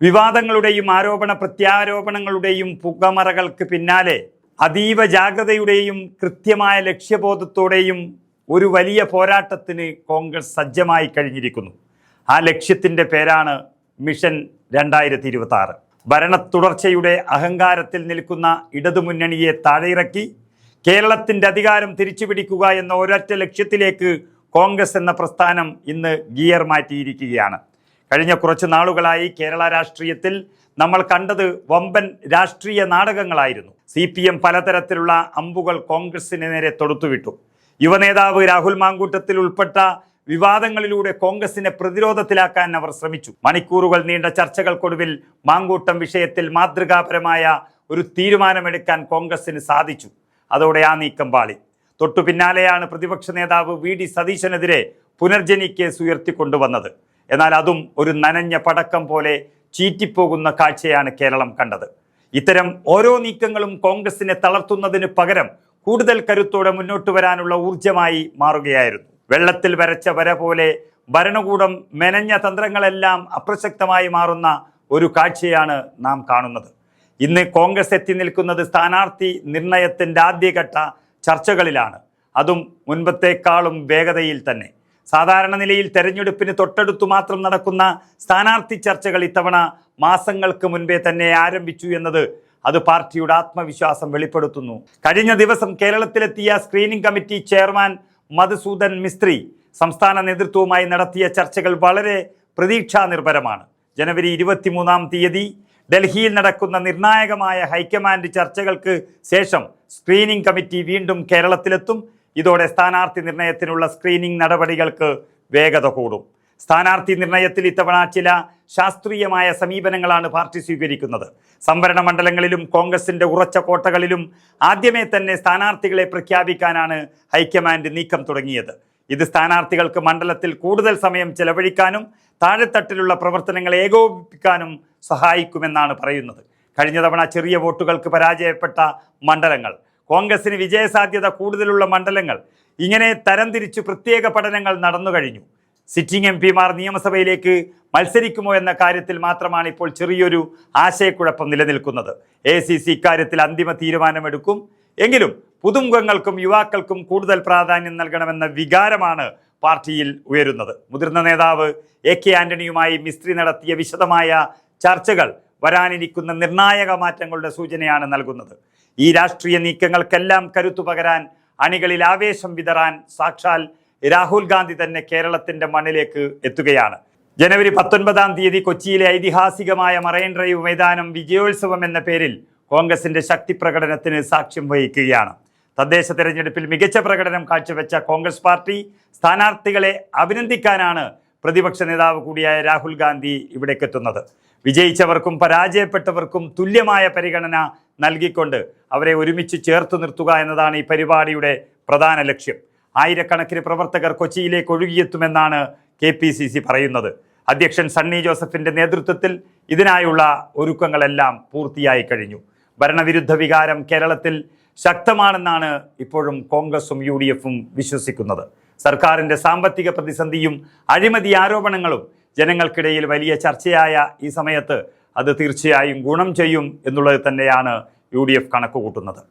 വിവാദങ്ങളുടെയും ആരോപണ പ്രത്യാരോപണങ്ങളുടെയും പുകമറകൾക്ക് പിന്നാലെ അതീവ ജാഗ്രതയുടെയും കൃത്യമായ ലക്ഷ്യബോധത്തോടെയും ഒരു വലിയ പോരാട്ടത്തിന് കോൺഗ്രസ് സജ്ജമായി കഴിഞ്ഞിരിക്കുന്നു. ആ ലക്ഷ്യത്തിന്റെ പേരാണ് മിഷൻ രണ്ടായിരത്തി ഇരുപത്തി ആറ് ഭരണത്തുടർച്ചയുടെ അഹങ്കാരത്തിൽ നിൽക്കുന്ന ഇടതുമുന്നണിയെ താഴെയിറക്കി കേരളത്തിന്റെ അധികാരം തിരിച്ചുപിടിക്കുക എന്ന ഒരൊറ്റ ലക്ഷ്യത്തിലേക്ക് കോൺഗ്രസ് എന്ന പ്രസ്ഥാനം ഇന്ന് ഗിയർ മാറ്റിയിരിക്കുകയാണ്. കഴിഞ്ഞ കുറച്ച് നാളുകളായി കേരള രാഷ്ട്രീയത്തിൽ നമ്മൾ കണ്ടത് വമ്പൻ രാഷ്ട്രീയ നാടകങ്ങളായിരുന്നു. സി പി എം പലതരത്തിലുള്ള അമ്പുകൾ കോൺഗ്രസിന് നേരെ തൊടുത്തുവിട്ടു. യുവനേതാവ് രാഹുൽ മാങ്കൂട്ടത്തിൽ ഉൾപ്പെട്ട വിവാദങ്ങളിലൂടെ കോൺഗ്രസിനെ പ്രതിരോധത്തിലാക്കാൻ അവർ ശ്രമിച്ചു. മണിക്കൂറുകൾ നീണ്ട ചർച്ചകൾക്കൊടുവിൽ മാങ്കൂട്ടം വിഷയത്തിൽ മാതൃകാപരമായ ഒരു തീരുമാനമെടുക്കാൻ കോൺഗ്രസിന് സാധിച്ചു. അതോടെ ആ നീക്കം പാളി. തൊട്ടു പിന്നാലെയാണ് പ്രതിപക്ഷ നേതാവ് വി ഡി സതീശനെതിരെ പുനർജനി കേസ് ഉയർത്തിക്കൊണ്ടുവന്നത്. എന്നാൽ അതും ഒരു നനഞ്ഞ പടക്കം പോലെ ചീറ്റിപ്പോകുന്ന കാഴ്ചയാണ് കേരളം കണ്ടത്. ഇത്തരം ഓരോ നീക്കങ്ങളും കോൺഗ്രസിനെ തളർത്തുന്നതിന് പകരം കൂടുതൽ കരുത്തോടെ മുന്നോട്ട് വരാനുള്ള ഊർജമായി മാറുകയായിരുന്നു. വെള്ളത്തിൽ വരച്ച വര പോലെ ഭരണകൂടം മെനഞ്ഞ തന്ത്രങ്ങളെല്ലാം അപ്രസക്തമായി മാറുന്ന ഒരു കാഴ്ചയാണ് നാം കാണുന്നത്. ഇന്ന് കോൺഗ്രസ് എത്തി നിൽക്കുന്നത് സ്ഥാനാർത്ഥി നിർണയത്തിന്റെ ആദ്യഘട്ട ചർച്ചകളിലാണ്. അതും മുൻപത്തേക്കാളും വേഗതയിൽ തന്നെ. സാധാരണ നിലയിൽ തെരഞ്ഞെടുപ്പിന് തൊട്ടടുത്തു മാത്രം നടക്കുന്ന സ്ഥാനാർത്ഥി ചർച്ചകൾ ഇത്തവണ മാസങ്ങൾക്ക് മുൻപേ തന്നെ ആരംഭിച്ചു എന്നത് അത് പാർട്ടിയുടെ ആത്മവിശ്വാസം വെളിപ്പെടുത്തുന്നു. കഴിഞ്ഞ ദിവസം കേരളത്തിലെത്തിയ screening committee chairman Madhusudan Mistry സംസ്ഥാന നേതൃത്വവുമായി നടത്തിയ ചർച്ചകൾ വളരെ പ്രതീക്ഷാ നിർഭരമാണ് ജനുവരി ഇരുപത്തിമൂന്നാം തീയതി ഡൽഹിയിൽ നടക്കുന്ന നിർണായകമായ ഹൈക്കമാൻഡ് ചർച്ചകൾക്ക് ശേഷം സ്ക്രീനിംഗ് കമ്മിറ്റി വീണ്ടും കേരളത്തിലെത്തും. ഇതോടെ സ്ഥാനാർത്ഥി നിർണയത്തിനുള്ള സ്ക്രീനിംഗ് നടപടികൾക്ക് വേഗത കൂടും. സ്ഥാനാർത്ഥി നിർണയത്തിൽ ഇത്തവണ ചില ശാസ്ത്രീയമായ സമീപനങ്ങളാണ് പാർട്ടി സ്വീകരിക്കുന്നത്. സംവരണ മണ്ഡലങ്ങളിലും കോൺഗ്രസിന്റെ ഉറച്ച കോട്ടകളിലും ആദ്യമേ തന്നെ സ്ഥാനാർത്ഥികളെ പ്രഖ്യാപിക്കാനാണ് ഹൈക്കമാൻഡ് നീക്കം തുടങ്ങിയത്. ഇത് സ്ഥാനാർത്ഥികൾക്ക് മണ്ഡലത്തിൽ കൂടുതൽ സമയം ചെലവഴിക്കാനും താഴെത്തട്ടിലുള്ള പ്രവർത്തനങ്ങൾ ഏകോപിപ്പിക്കാനും സഹായിക്കുമെന്നാണ് പറയുന്നത്. കഴിഞ്ഞ തവണ ചെറിയ വോട്ടുകൾക്ക് പരാജയപ്പെട്ട മണ്ഡലങ്ങൾ കോൺഗ്രസിന് വിജയസാധ്യത കൂടുതലുള്ള മണ്ഡലങ്ങൾ ഇങ്ങനെ തരംതിരിച്ച് പ്രത്യേക പഠനങ്ങൾ നടന്നു കഴിഞ്ഞു. സിറ്റിംഗ് എം പിമാർ നിയമസഭയിലേക്ക് മത്സരിക്കുമോ എന്ന കാര്യത്തിൽ മാത്രമാണ് ഇപ്പോൾ ചെറിയൊരു ആശയക്കുഴപ്പം നിലനിൽക്കുന്നത്. എ സി സി ഇക്കാര്യത്തിൽ അന്തിമ തീരുമാനമെടുക്കും. എങ്കിലും പുതുമുഖങ്ങൾക്കും യുവാക്കൾക്കും കൂടുതൽ പ്രാധാന്യം നൽകണമെന്ന വികാരമാണ് പാർട്ടിയിൽ ഉയരുന്നത്. മുതിർന്ന നേതാവ് എ കെ ആന്റണിയുമായി മിസ്ത്രി നടത്തിയ വിശദമായ ചർച്ചകൾ വരാനിരിക്കുന്ന നിർണായക മാറ്റങ്ങളുടെ സൂചനയാണ് നൽകുന്നത്. ഈ രാഷ്ട്രീയ നീക്കങ്ങൾക്കെല്ലാം കരുത്തു പകരാൻ അണികളിൽ ആവേശം വിതറാൻ സാക്ഷാൽ രാഹുൽ ഗാന്ധി തന്നെ കേരളത്തിന്റെ മണ്ണിലേക്ക് എത്തുകയാണ്. ജനുവരി പത്തൊൻപതാം തീയതി കൊച്ചിയിലെ ഐതിഹാസികമായ മറൈൻ ഡ്രൈവ് മൈതാനം വിജയോത്സവം എന്ന പേരിൽ കോൺഗ്രസിന്റെ ശക്തി പ്രകടനത്തിന് സാക്ഷ്യം വഹിക്കുകയാണ്. തദ്ദേശ തെരഞ്ഞെടുപ്പിൽ മികച്ച പ്രകടനം കാഴ്ചവെച്ച കോൺഗ്രസ് പാർട്ടി സ്ഥാനാർത്ഥികളെ അഭിനന്ദിക്കാനാണ് പ്രതിപക്ഷ നേതാവ് കൂടിയായ രാഹുൽ ഗാന്ധി ഇവിടേക്കെത്തുന്നത്. വിജയിച്ചവർക്കും പരാജയപ്പെട്ടവർക്കും തുല്യമായ പരിഗണന നൽകിക്കൊണ്ട് അവരെ ഒരുമിച്ച് ചേർത്ത് നിർത്തുക എന്നതാണ് ഈ പരിപാടിയുടെ പ്രധാന ലക്ഷ്യം. ആയിരക്കണക്കിന് പ്രവർത്തകർ കൊച്ചിയിലേക്ക് ഒഴുകിയെത്തുമെന്നാണ് കെ പി സി സി പറയുന്നത്. അധ്യക്ഷൻ സണ്ണി ജോസഫിന്റെ നേതൃത്വത്തിൽ ഇതിനായുള്ള ഒരുക്കങ്ങളെല്ലാം പൂർത്തിയായി കഴിഞ്ഞു. ഭരണവിരുദ്ധ വികാരം കേരളത്തിൽ ശക്തമാണെന്നാണ് ഇപ്പോഴും കോൺഗ്രസും യു വിശ്വസിക്കുന്നത്. സർക്കാരിന്റെ സാമ്പത്തിക പ്രതിസന്ധിയും അഴിമതി ആരോപണങ്ങളും ജനങ്ങൾക്കിടയിൽ വലിയ ചർച്ചയായ ഈ സമയത്ത് അത് തീർച്ചയായും ഗുണം ചെയ്യും എന്നുള്ളത് തന്നെയാണ് യു ഡി എഫ് കണക്കുകൂട്ടുന്നത്.